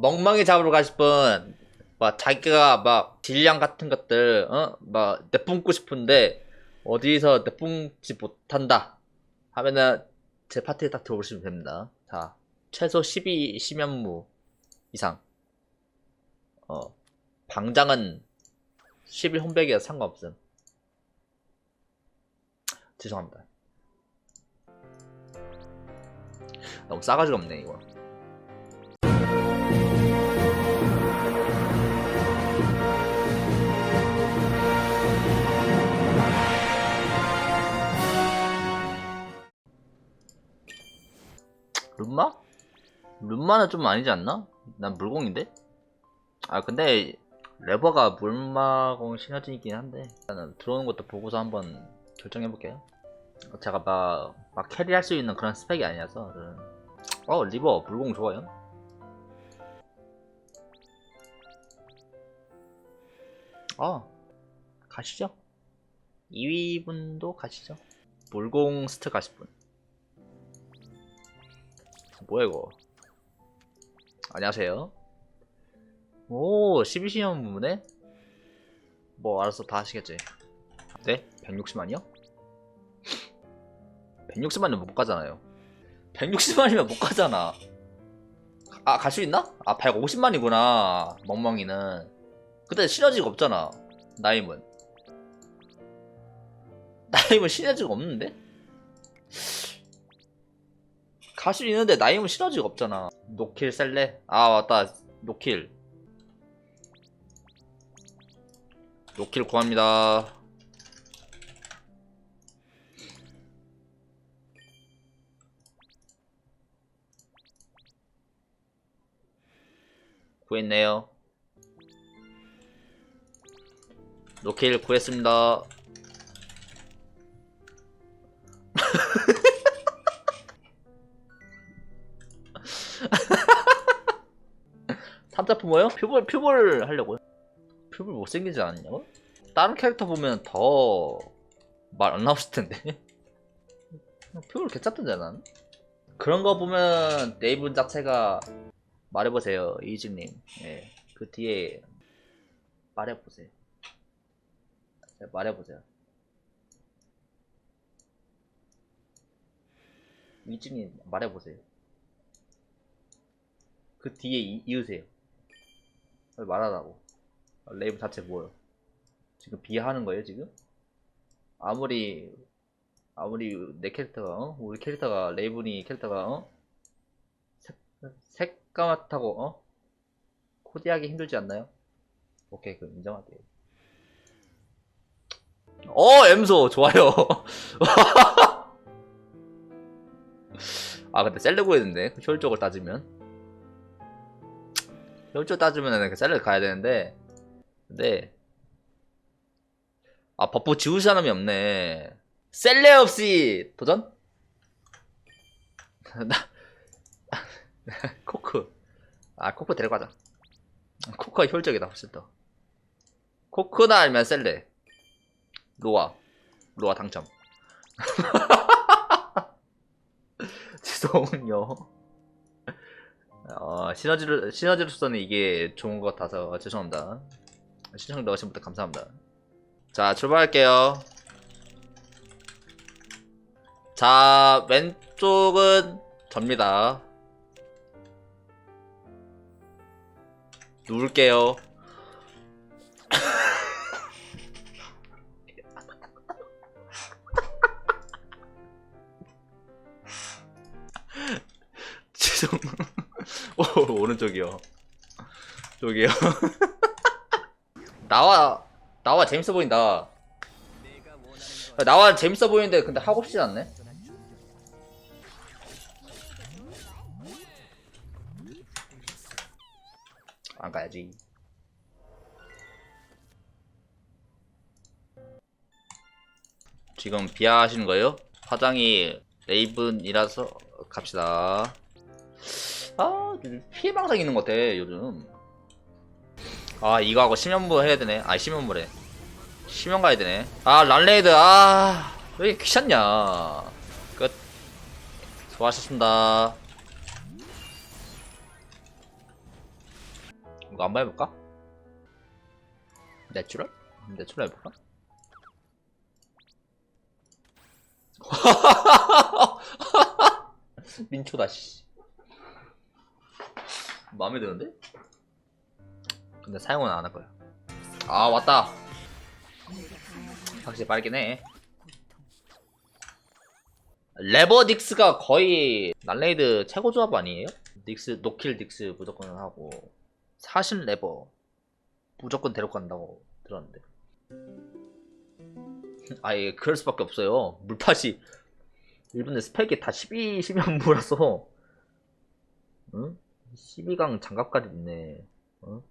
멍멍이 잡으러 가실 분, 막 자기가 막 질량 같은 것들, 어? 막 내뿜고 싶은데 어디서 내뿜지 못한다 하면은 제 파티에 딱 들어오시면 됩니다. 자, 최소 12 심연무 이상. 어, 방장은 11 홈백이라 상관없음. 죄송합니다. 너무 싸가지가 없네, 이거. 룸마? 룸마는 좀 아니지 않나? 난 물공인데? 아 근데 레버가 물마공 시너지이긴 한데 일단은 들어오는 것도 보고서 한번 결정해볼게요 제가 막, 막 캐리할 수 있는 그런 스펙이 아니라서. 어 리버 물공 좋아요 어 가시죠 2위분도 가시죠 물공 스트 가실 분 뭐야 이거 안녕하세요 오 12시간 부분에 뭐 알아서 다 하시겠지 네? 160만이요? 160만이면 못 가잖아요 160만이면 못 가잖아 아 갈 수 있나? 아 150만이구나 멍멍이는 근데 시너지가 없잖아 나임은 나임은 시너지가 없는데? 갈수 있는데 나임은 시너지가 없잖아. 노킬 셀레? 아 맞다. 노킬. 노킬 구합니다. 구했네요. 노킬 구했습니다 삼자품 뭐요? 표볼 표볼 하려고요? 표볼 못생기지 않냐고? 다른 캐릭터 보면 더 말 안 나왔을 텐데. 표볼 괜찮던데 난. 그런 거 보면 네이븐 자체가 말해보세요 이즈님. 예, 그 뒤에 말해보세요. 네, 말해보세요. 이즈님 말해보세요. 그 뒤에 이, 이으세요. 왜 말하라고 레이브 자체 뭐요 지금 비하하는 거예요 지금? 아무리 아무리 내 캐릭터가 어? 우리 캐릭터가 레이븐이 캐릭터가 어? 색, 색까맣다고 어? 코디하기 힘들지 않나요? 오케이 그럼 인정할게요 어 엠소 좋아요 아 근데 셀레 구했는데 그 효율적으로 따지면 효율적으로 따지면 셀레 가야 되는데 근데 아 버프 지울 사람이 없네. 셀레 없이 도전? 나 코크 아 코크 데려가자. 코크가 효율적이다 훨씬 더. 코크나 아니면 셀레. 로아. 로아 당첨. 죄송요 어, 시너지를 시너지로서는 이게 좋은 것 같아서 죄송합니다. 시청 넣으신 분들 감사합니다. 자 출발할게요. 자 왼쪽은 접니다. 누울게요 오 오른쪽이요. 저기요. 나와 나와 재밌어 보인다. 나와 재밌어 보이는데 근데 하고 싶진 않네. 안 가야지. 지금 비하하시는 거예요? 화장이 레이븐이라서 갑시다 아 피해망상 있는 것 같아 요즘. 아 이거 하고 심연부 해야 되네. 아 심연부래. 심연 가야 되네. 아 란레이드. 아왜 이렇게 귀찮냐. 끝. 수고하셨습니다. 이거 한번 해볼까? 내추럴? 내추럴 해볼까? 민초다 씨 마음에 드는데? 근데 사용은 안 할 거야. 아 왔다. 확실히 빠르긴 해. 레버 닉스가 거의 날레이드 최고 조합 아니에요? 닉스 노킬 닉스 무조건 하고. 사신 레버 무조건 데려간다고 들었는데. 아예 그럴 수밖에 없어요. 물팟이. 일본의 스펙이 다 12, 12연무라서. 응? 12강 장갑까지 있네 응?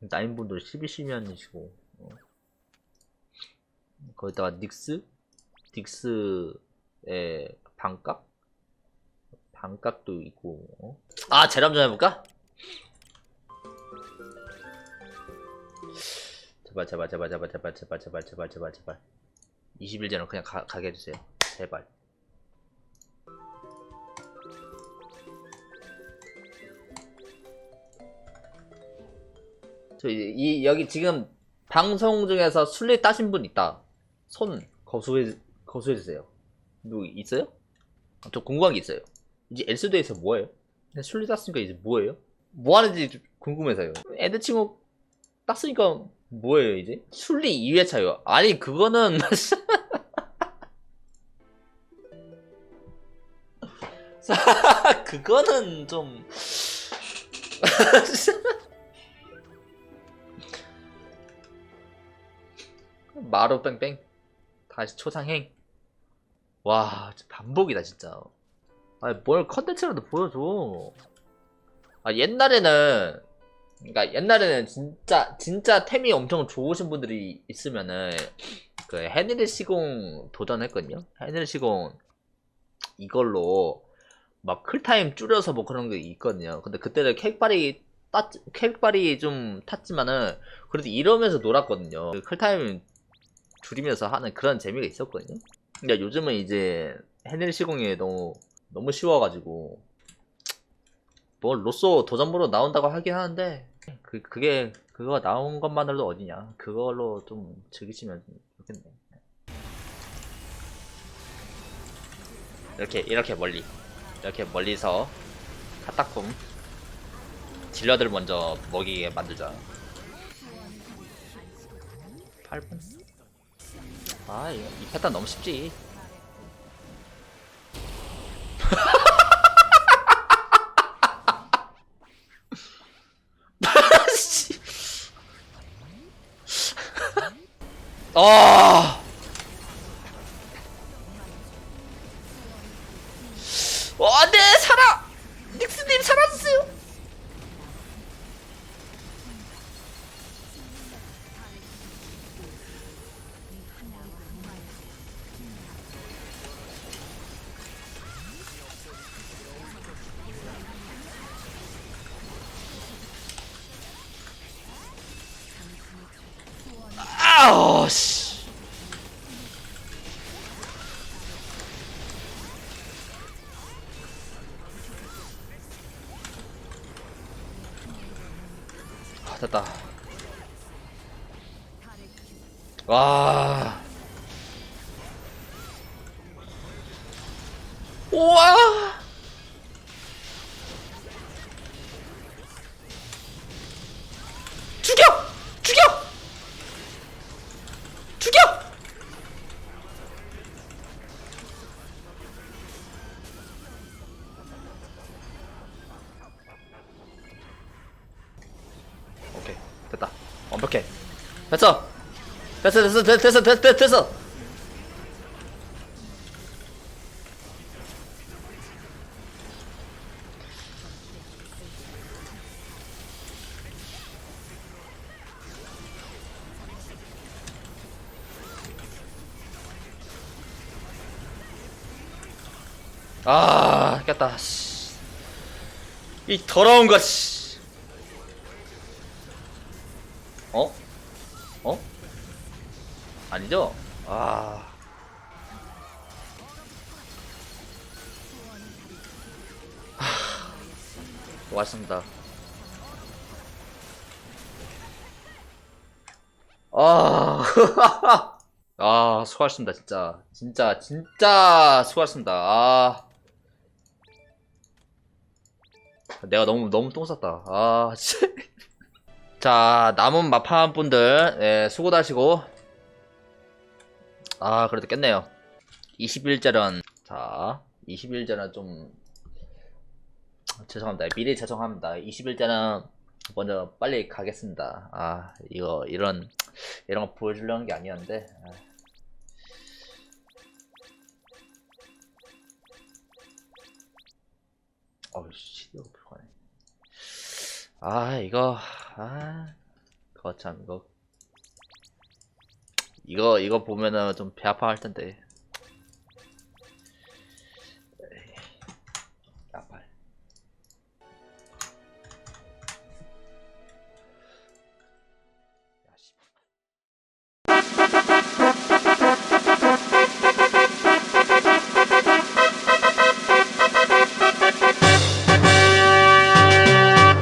나인분들 12, 12년이시고 어? 거기다가 닉스? 딕스의 반값? 반값도 있고 어? 아좀 해볼까? 제발 제발 제발 제발 제발 제발 제발 제발 제발 제발 20일 전에 그냥 가, 가게 해주세요 제발 저 이, 이 여기 지금 방송 중에서 술래 따신 분 있다 손 거수해 거수해 주세요 누구 있어요? 아, 저 궁금한 게 있어요 이제 엘스도에서 뭐예요? 근데 술래 땄으니까 이제 뭐예요? 뭐 하는지 좀 궁금해서요 애들 친구 땄으니까 뭐예요 이제? 술리 2회차요 아니 그거는 그거는 좀 마루 뺑뺑. 다시 초상행. 와 반복이다 진짜. 아니 뭘 컨텐츠라도 보여줘. 아 옛날에는 그러니까 옛날에는 진짜 진짜 템이 엄청 좋으신 분들이 있으면은 그 헤네리 시공 도전했거든요. 헤네리 시공 이걸로 막 클타임 줄여서 뭐 그런 게 있거든요. 근데 그때는 캑발이 땄 캑발이 좀 탔지만은 그래도 이러면서 놀았거든요. 그 클타임 줄이면서 하는 그런 재미가 있었거든요. 근데 요즘은 이제 헤넬 시공이 너무 너무 쉬워가지고 뭐 로쏘 도전부로 나온다고 하긴 하는데 그 그게 그거 나온 것만으로도 어디냐 그걸로 좀 즐기시면 좋겠네. 이렇게 이렇게 멀리 이렇게 멀리서 카타콤 딜러들 먼저 먹이게 만들자. 8분? 아, 이거, 이 패턴 너무 쉽지. 씨. 아. 아우, 씨. 아, 됐다. 와. 우와. 됐어 됐어 됐어 됐어 됐어 됐어 됐어 아 깼다 씨. 이 더러운 것 씨. 아니죠? 아. 하... 고맙습니다. 아. 아, 수고하셨습니다, 진짜. 진짜, 진짜 수고하셨습니다. 아. 내가 너무, 너무 똥 쌌다. 아, 씨. 자, 남은 마판 분들, 예, 수고하시고, 아, 그래도 깼네요. 21자련. 자, 21자련 좀, 죄송합니다. 미리 죄송합니다. 21자련 먼저 빨리 가겠습니다. 아, 이거, 이런, 이런 거 보여주려는 게 아니었는데. 아. 어우씨, 이거 불가네. 아, 이거, 아, 그거 참, 이거. 이거, 이거 보면은 좀 배 아파 할 텐데.